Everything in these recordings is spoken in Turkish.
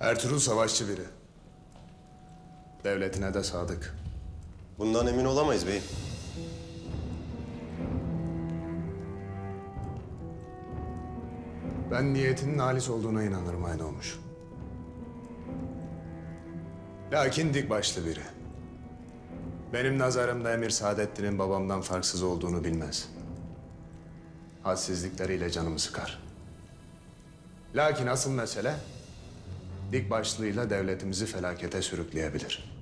Ertuğrul savaşçı biri. Devletine de sadık. Bundan emin olamayız beyim. Ben niyetinin halis olduğuna inanırım aynı olmuş. Lakin dik başlı biri. Benim nazarımda Emir Saadettin'in babamdan farksız olduğunu bilmez. Hadsizlikleriyle canımı sıkar. Lakin asıl mesele dik başlığıyla devletimizi felakete sürükleyebilir.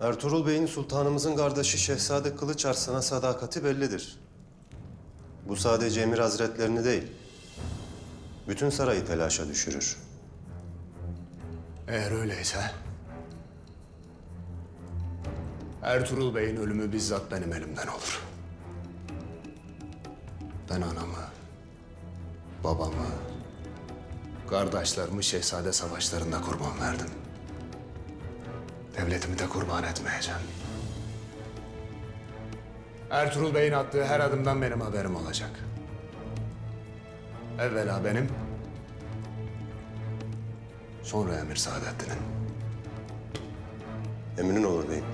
Ertuğrul Bey'in sultanımızın kardeşi Şehzade Kılıç Arslan'a sadakati bellidir. Bu sadece Emir Hazretlerini değil, bütün sarayı telaşa düşürür. Eğer öyleyse... Ertuğrul Bey'in ölümü bizzat benim elimden olur. Ben anamı, babamı, kardeşlerimi şehzade savaşlarında kurban verdim. Devletimi de kurban etmeyeceğim. Ertuğrul Bey'in attığı her adımdan benim haberim olacak. Evvela benim, sonra Emir Saadettin'in. Emrin olur beyim.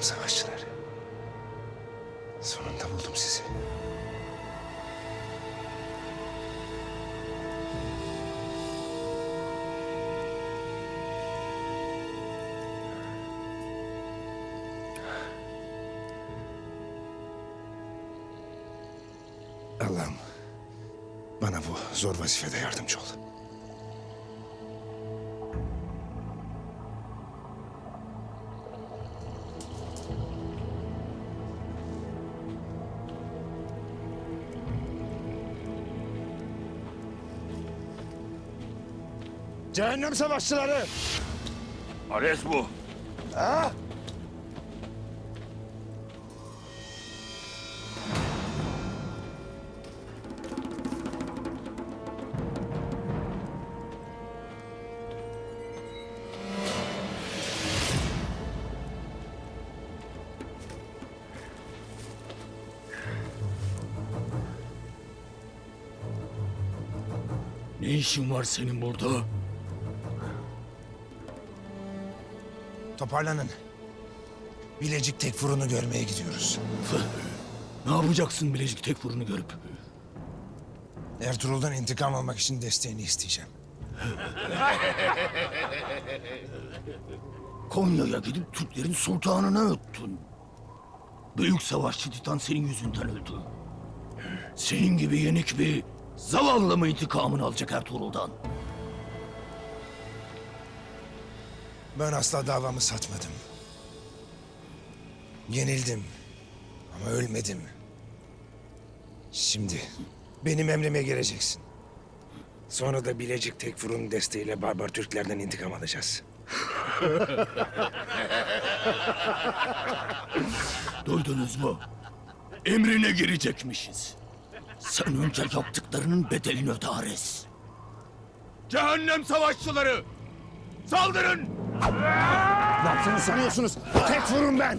Cehennem savaşçıları. Sonunda buldum sizi. Allah'ım bana bu zor vazifede yardımcı ol. Cehennem savaşçıları! Ares bu. Ha? Ne işin var senin burada? Toparlanın. Bilecik Tekfur'unu görmeye gidiyoruz. Ne yapacaksın Bilecik Tekfur'unu görüp? Ertuğrul'dan intikam almak için desteğini isteyeceğim. Konya'ya gidip Türklerin sultanını öttün. Büyük savaşçı Titan senin yüzünden öldü. Senin gibi yenik bir zavallı mı intikamını alacak Ertuğrul'dan? Ben asla davamı satmadım. Yenildim. Ama ölmedim. Şimdi benim emrime geleceksin. Sonra da Bilecik Tekfur'un desteğiyle barbar Türklerden intikam alacağız. Duydunuz mu? Emrine girecekmişiz. Sen önce yaptıklarının bedelini öde Ares. Cehennem savaşçıları! Saldırın! Ne yaptığını sanıyorsunuz? Tekfur'um ben!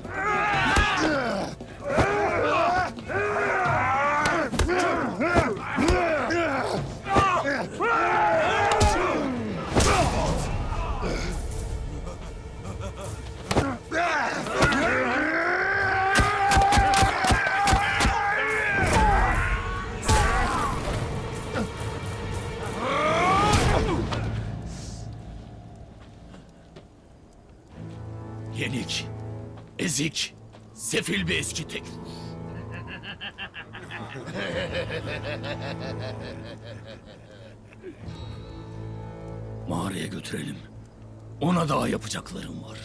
Yenik, ezik, Sefil bir eski tekfur. Mağaraya götürelim. Ona daha yapacaklarım var.